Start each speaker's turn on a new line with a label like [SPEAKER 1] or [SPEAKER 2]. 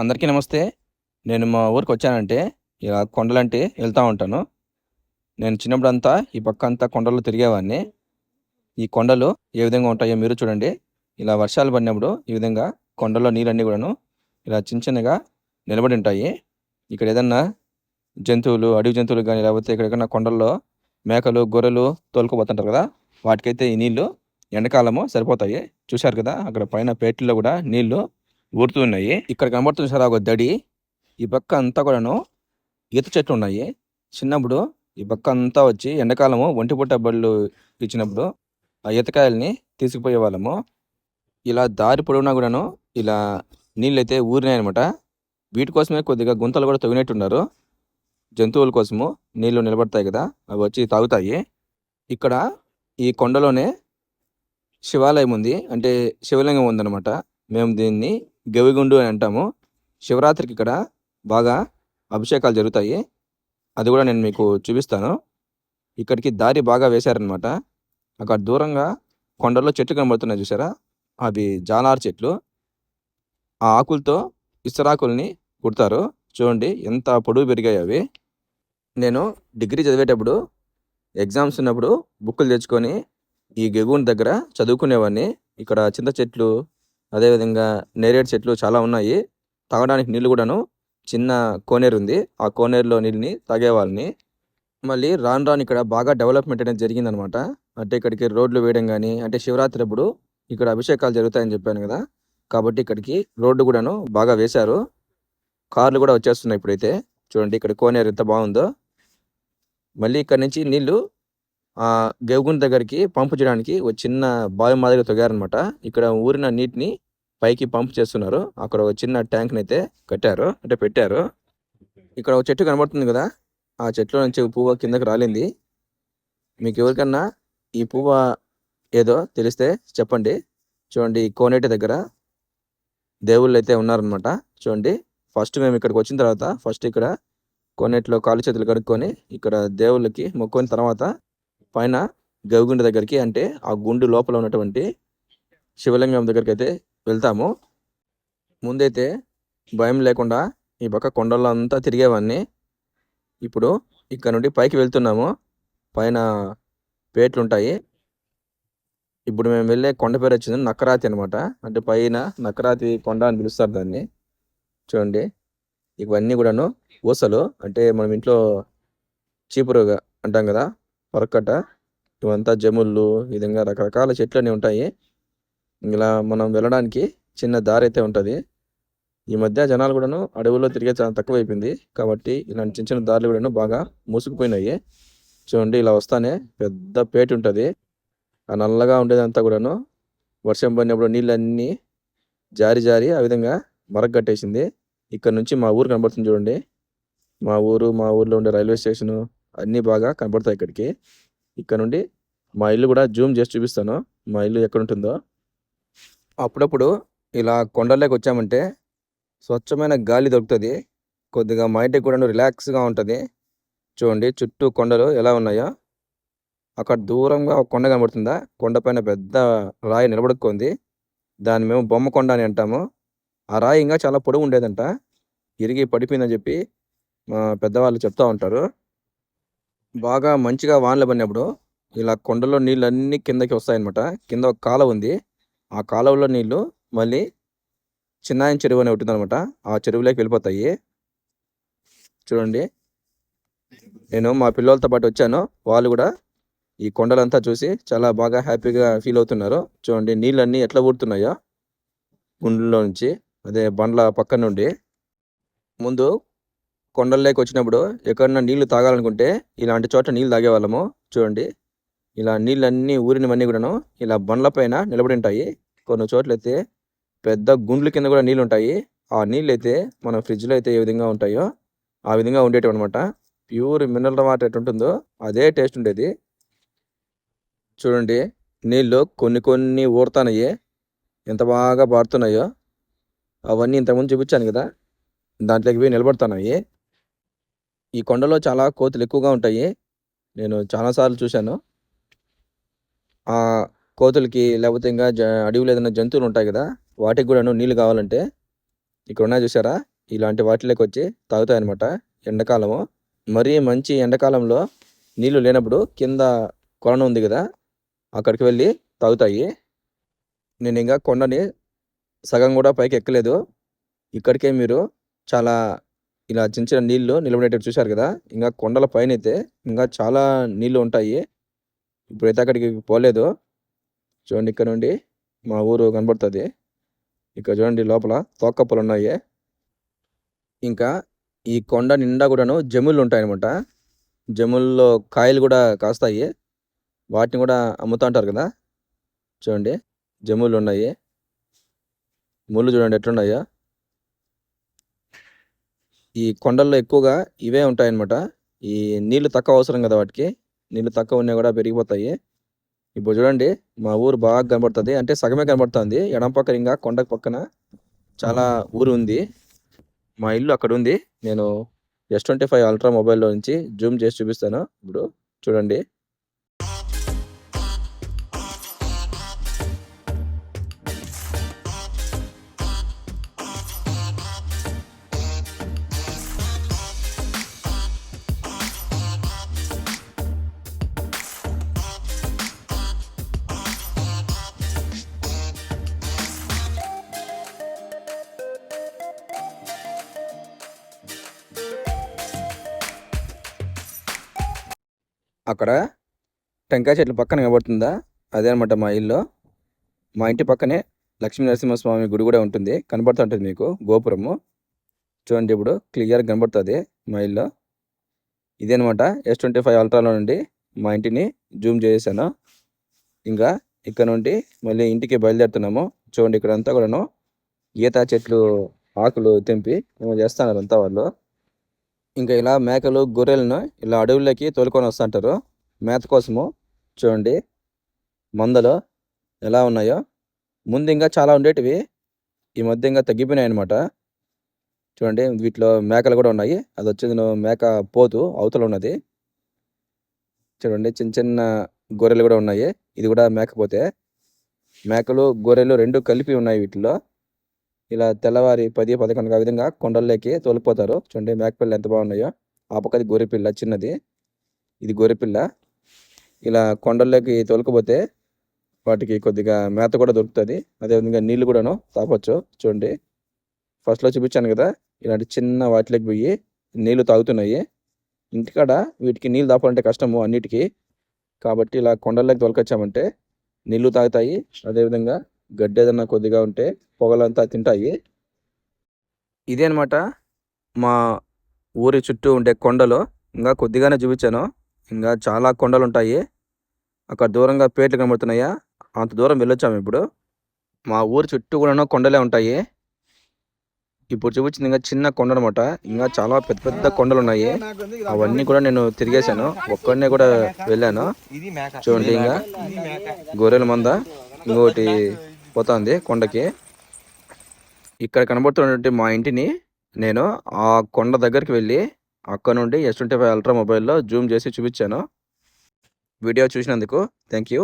[SPEAKER 1] అందరికీ నమస్తే. నేను మా ఊరికి వచ్చానంటే ఇలా కొండలంటే వెళ్తూ ఉంటాను. నేను చిన్నప్పుడంతా ఈ పక్క అంతా కొండలు తిరిగేవాడిని ఈ కొండలు ఏ విధంగా ఉంటాయో మీరు చూడండి. ఇలా వర్షాలు పడినప్పుడు ఈ విధంగా కొండల్లో నీళ్ళన్నీ కూడాను ఇలా చిన్న చిన్నగా నిలబడి ఉంటాయి. ఇక్కడ ఏదన్నా జంతువులు అడవి జంతువులు కానీ లేకపోతే ఎక్కడెక్కడ కొండల్లో మేకలు గొర్రెలు తోలుకుపోతుంటారు కదా వాటికైతే ఈ నీళ్ళు ఎండాకాలము సరిపోతాయి. చూశారు కదా అక్కడ పైన పేటల్లో కూడా నీళ్ళు ఊరుతూ ఉన్నాయి ఇక్కడ కనబడుతుంది సార్ ఒక దడి ఈ పక్క అంతా కూడాను ఈత చెట్లు ఉన్నాయి. చిన్నప్పుడు ఈ పక్క అంతా వచ్చి ఎండాకాలము ఒంటి పుట్ట బళ్ళు ఇచ్చినప్పుడు ఆ ఈతకాయల్ని తీసుకుపోయే వాళ్ళము. ఇలా దారి పొడవునా కూడాను ఇలా నీళ్ళు అయితే ఊరినాయి అనమాట వీటి కోసమే కొద్దిగా గుంతలు కూడా తవ్వినట్టున్నారు. జంతువుల కోసము నీళ్ళు నిలబడతాయి కదా అవి వచ్చి తాగుతాయి. ఇక్కడ ఈ కొండలోనే శివాలయం ఉంది. అంటే శివలింగం ఉందన్నమాట. మేము దీన్ని గవిగుండు అని అంటాము. శివరాత్రికి ఇక్కడ బాగా అభిషేకాలు జరుగుతాయి. అది కూడా నేను మీకు చూపిస్తాను. ఇక్కడికి దారి బాగా వేశారనమాట అక్కడ దూరంగా కొండల్లో చెట్లు కనబడుతున్నాయి చూసారా? అవి జాలార్ చెట్లు. ఆ ఆకులతో ఇస్తరాకుల్ని కుడతారు. చూడండి ఎంత పొడుగు పెరిగాయి అవి. నేను డిగ్రీ చదివేటప్పుడు ఎగ్జామ్స్ ఉన్నప్పుడు బుక్కులు తెచ్చుకొని ఈ గెగూన్ దగ్గర చదువుకునేవాడిని. ఇక్కడ చింత చెట్లు అదేవిధంగా నేరేడు చెట్లు చాలా ఉన్నాయి. తాగడానికి నీళ్ళు కూడాను చిన్న కోనేరు ఉంది. ఆ కోనేరులో నీళ్ళని తాగేవాళ్ళని మళ్ళీ రాను రాను ఇక్కడ బాగా డెవలప్మెంట్ అనేది జరిగిందనమాట. అంటే ఇక్కడికి రోడ్లు వేయడం కానీ అంటే శివరాత్రి అప్పుడు ఇక్కడ అభిషేకాలు జరుగుతాయని చెప్పాను కదా. కాబట్టి ఇక్కడికి రోడ్డు కూడాను బాగా వేశారు. కార్లు కూడా వచ్చేస్తున్నాయి ఇప్పుడైతే. చూడండి ఇక్కడ కోనేరు ఎంత బాగుందో. మళ్ళీ ఇక్కడ నుంచి నీళ్ళు గేవుగుంట దగ్గరికి పంపు చేయడానికి ఒక చిన్న బావి మాదిరిగా తొగారనమాట ఇక్కడ ఊరిన నీటిని పైకి పంప్ చేస్తున్నారు. అక్కడ ఒక చిన్న ట్యాంక్ అయితే కట్టారు అంటే పెట్టారు. ఇక్కడ ఒక చెట్టు కనబడుతుంది కదా ఆ చెట్లో నుంచి పువ్వు కిందకి రాలింది. మీకు ఎవరికన్నా ఈ పువ్వు ఏదో తెలిస్తే చెప్పండి. చూడండి కోనేటి దగ్గర దేవుళ్ళు అయితే ఉన్నారనమాట చూడండి ఫస్ట్ మేము ఇక్కడికి వచ్చిన తర్వాత ఫస్ట్ ఇక్కడ కోనేటిలో కాలు చేతులు కడుక్కొని ఇక్కడ దేవుళ్ళకి మొక్కుని తర్వాత పైన గవిగుండ దగ్గరికి అంటే ఆ గుండు లోపల ఉన్నటువంటి శివలింగం దగ్గరికి అయితే వెళ్తాము. ముందైతే భయం లేకుండా ఈ పక్క కొండల్లో అంతా తిరిగేవాడిని ఇప్పుడు ఇక్కడ నుండి పైకి వెళ్తున్నాము. పైన పేట్లు ఉంటాయి ఇప్పుడు మేము వెళ్ళే కొండ పేరు వచ్చింది నక్కరాతి అనమాట అంటే పైన నక్కరాతి కొండ అని పిలుస్తారు దాన్ని. చూడండి. ఇవన్నీ కూడాను ఊసలు. అంటే మనం ఇంట్లో చీపురుగా అంటాం కదా. వరకట ఇవంతా జముళ్ళు ఈ విధంగా రకరకాల చెట్లు అన్నీ ఉంటాయి. ఇలా మనం వెళ్ళడానికి చిన్న దారి అయితే ఉంటుంది. ఈ మధ్య జనాలు కూడాను అడవుల్లో తిరిగే చాలా తక్కువైపోయింది. కాబట్టి ఇలాంటి చిన్న చిన్న దారులు కూడాను బాగా మూసుకుపోయినాయి. చూడండి ఇలా వస్తానే పెద్ద పేట ఉంటుంది. ఆ నల్లగా ఉండేదంతా కూడాను వర్షం పడినప్పుడు నీళ్ళన్నీ జారి జారి ఆ విధంగా మరగట్టేసింది ఇక్కడ నుంచి మా ఊరు కనబడుతుంది చూడండి. మా ఊరు మా ఊర్లో ఉండే రైల్వే స్టేషను అన్నీ బాగా కనబడతాయి ఇక్కడికి. ఇక్కడ నుండి మా ఇల్లు కూడా జూమ్ చేసి చూపిస్తాను. మా ఇల్లు ఎక్కడ ఉంటుందో అప్పుడప్పుడు ఇలా కొండల్లోకి వచ్చామంటే స్వచ్ఛమైన గాలి దొరుకుతుంది. కొద్దిగా మైండ్ కూడా రిలాక్స్గా ఉంటుంది. చూడండి చుట్టూ కొండలు ఎలా ఉన్నాయో. అక్కడ దూరంగా ఒక కొండ కనబడుతుందా? కొండపైన పెద్ద రాయి నిలబడుకుంది. దాన్ని మేము బొమ్మ కొండ అని అంటాము. ఆ రాయి ఇంకా చాలా పొడవు ఉండేదంట. ఇరిగి పడిపోయిందని చెప్పి మా పెద్దవాళ్ళు చెప్తా ఉంటారు. బాగా మంచిగా వానలు పడినప్పుడు ఇలా కొండలో నీళ్ళు అన్నీ కిందకి వస్తాయన్నమాట. కింద ఒక కాలువ ఉంది. ఆ కాలువలో నీళ్ళు మళ్ళీ చిన్నాయన చెరువు అని ఉంటుందన్నమాట ఆ చెరువులోకి వెళ్ళిపోతాయి. చూడండి. నేను మా పిల్లలతో పాటు వచ్చాను. వాళ్ళు కూడా ఈ కొండలంతా చూసి చాలా బాగా హ్యాపీగా ఫీల్ అవుతున్నారు. చూడండి నీళ్ళన్నీ ఎట్లా ఊడుతున్నాయో గుండెల్లో నుంచి అదే బండ్ల పక్క నుండి. ముందు కొండల్లోకి వచ్చినప్పుడు ఎక్కడన్నా నీళ్ళు తాగాలనుకుంటే ఇలాంటి చోట నీళ్ళు తాగేవాళ్ళము. చూడండి. ఇలా నీళ్ళన్నీ ఊరినవన్నీ కూడాను ఇలా బండ్ల పైన నిలబడి ఉంటాయి. కొన్ని చోట్ల అయితే పెద్ద గుండ్ల కింద కూడా నీళ్ళు ఉంటాయి ఆ నీళ్ళు అయితే మన ఫ్రిడ్జ్లో అయితే ఏ విధంగా ఉంటాయో ఆ విధంగా ఉండేటివి అనమాట ప్యూర్ మినరల్ వాటర్ ఎట్లా ఉంటుందో అదే టేస్ట్ ఉండేది. చూడండి. నీళ్ళు కొన్ని కొన్ని ఊరుతున్నాయి ఎంత బాగా పారుతున్నాయో అవన్నీ ఇంతకుముందు చూపించాను కదా. దాంట్లోకి పోయి నిలబడుతున్నాయి ఈ కొండలో చాలా కోతులు ఎక్కువగా ఉంటాయి. నేను చాలాసార్లు చూశాను. ఆ కోతులకి లేకపోతే ఇంకా జ అడవిలో ఏదైనా జంతువులు ఉంటాయి కదా వాటికి కూడాను నీళ్ళు కావాలంటే ఇక్కడ ఉన్నాయి చూసారా ఇలాంటి వాటిలోకి వచ్చి తాగుతాయన్నమాట ఎండాకాలము. మరీ మంచి ఎండాకాలంలో నీళ్ళు లేనప్పుడు కింద కొలను ఉంది కదా అక్కడికి వెళ్ళి తాగుతాయి. నేను ఇంకా కొండని సగం కూడా పైకి ఎక్కలేదు. ఇక్కడికే మీరు చాలా ఇలా చిన్న చిన్న నీళ్ళు నిలబడేటట్టు చూశారు కదా? ఇంకా కొండల పైన అయితే ఇంకా చాలా నీళ్ళు ఉంటాయి. ఇప్పుడైతే అక్కడికి పోలేదు. చూడండి ఇక్కడ నుండి మా ఊరు కనబడుతుంది. ఇక్కడ చూడండి లోపల తోకప్పలు ఉన్నాయి. ఇంకా ఈ కొండ నిండా కూడాను జములు ఉంటాయి అనమాట కాయలు కూడా కాస్తాయి. వాటిని కూడా అమ్ముతా ఉంటారు కదా? చూడండి జములు ఉన్నాయి. ముళ్ళు చూడండి ఎట్లున్నాయో. ఈ కొండల్లో ఎక్కువగా ఇవే ఉంటాయన్నమాట. ఈ నీళ్ళు తక్కువ అవసరం కదా వాటికి. నీళ్ళు తక్కువ ఉన్నా కూడా పెరిగిపోతాయి. ఇప్పుడు చూడండి మా ఊరు బాగా కనబడుతుంది. అంటే సగమే కనబడుతుంది. ఎడం పక్కన ఇంకా కొండ పక్కన చాలా ఊరు ఉంది. మా ఇల్లు అక్కడ ఉంది. నేను ఎస్ ట్వంటీ ఫైవ్ అల్ట్రా మొబైల్లో నుంచి జూమ్ చేసి చూపిస్తాను. ఇప్పుడు చూడండి. అక్కడ టెంకాయ చెట్ల పక్కన కనబడుతుందా? అదే అనమాట మా ఇల్లు. మా ఇంటి పక్కనే లక్ష్మీ నరసింహస్వామి గుడి కూడా ఉంటుంది. కనబడుతుంటుంది మీకు. గోపురము. చూడండి ఇప్పుడు. క్లియర్గా కనబడుతుంది మా ఇల్లు. ఇదేనమాట ఎస్ ట్వంటీ ఫైవ్ అల్ట్రాలో నుండి మా ఇంటిని జూమ్ చేసాను ఇంకా ఇక్కడ నుండి మళ్ళీ ఇంటికి బయలుదేరుతున్నాము. చూడండి ఇక్కడ అంతా కూడాను. ఈత చెట్లు ఆకులు తెంపి మేము చేస్తున్నారు అంతా వాళ్ళు. ఇంకా ఇలా మేకలు గొర్రెలను ఇలా అడవుల్లోకి తోలుకొని వస్తుంటారు. మేత కోసము చూడండి. మందలు ఎలా ఉన్నాయో. ముందు ఇంకా చాలా ఉండేటివి. ఈ మధ్య ఇంకా తగ్గిపోయినాయి అనమాట చూడండి వీటిలో మేకలు కూడా ఉన్నాయి. అది వచ్చేది మేక పోతు అవతల ఉన్నది. చూడండి చిన్న చిన్న గొర్రెలు కూడా ఉన్నాయి. ఇది కూడా మేకపోతే మేకలు గొర్రెలు రెండు కలిపి ఉన్నాయి వీటిలో. ఇలా తెల్లవారి పది పదకొండు ఆ విధంగా కొండల్లోకి తోలిపోతారు. చూడండి మేకపిల్ల ఎంత బాగున్నాయో. ఆ పక్కది గొర్రెపిల్ల చిన్నది. ఇది గొర్రెపిల్ల. ఇలా కొండల్లోకి తోలుకపోతే వాటికి కొద్దిగా మేత కూడా దొరుకుతుంది. అదేవిధంగా నీళ్ళు కూడాను తాపొచ్చు. చూడండి ఫస్ట్లో చూపించాను కదా ఇలాంటి చిన్న వాటిలోకి పోయి నీళ్ళు తాగుతున్నాయి. ఇంటికాడ వీటికి నీళ్ళు తాపాలంటే కష్టము అన్నిటికీ. కాబట్టి ఇలా కొండల్లోకి తోలుకొచ్చామంటే నీళ్ళు తాగుతాయి. అదేవిధంగా గడ్డి ఏదన్నా కొద్దిగా ఉంటే పొగలంతా తింటాయి. ఇదే అనమాట మా ఊరి చుట్టూ ఉండే కొండలు ఇంకా కొద్దిగానే చూపించాను. ఇంకా చాలా కొండలు ఉంటాయి అక్కడ దూరంగా పేట్లు కనబడుతున్నాయా? అంత దూరం వెళ్ళొచ్చాము ఇప్పుడు. మా ఊరి చుట్టూ కూడా కొండలే ఉంటాయి. ఇప్పుడు చూపించింది ఇంకా చిన్న కొండ అనమాట ఇంకా చాలా పెద్ద పెద్ద కొండలు ఉన్నాయి అవన్నీ కూడా నేను తిరిగేశాను. ఒక్కడనే కూడా వెళ్ళాను. చూడండి ఇంకా గొర్రెల మంద. ఇంకోటి పోతుంది కొండకి. ఇక్కడ కనబడుతున్నటువంటి మా ఇంటిని నేను ఆ కొండ దగ్గరికి వెళ్ళి అక్కడ నుండి ఎస్ ట్వంటీ ఫైవ్ అల్ట్రా మొబైల్లో జూమ్ చేసి చూపించాను. వీడియో చూసినందుకు థ్యాంక్ యూ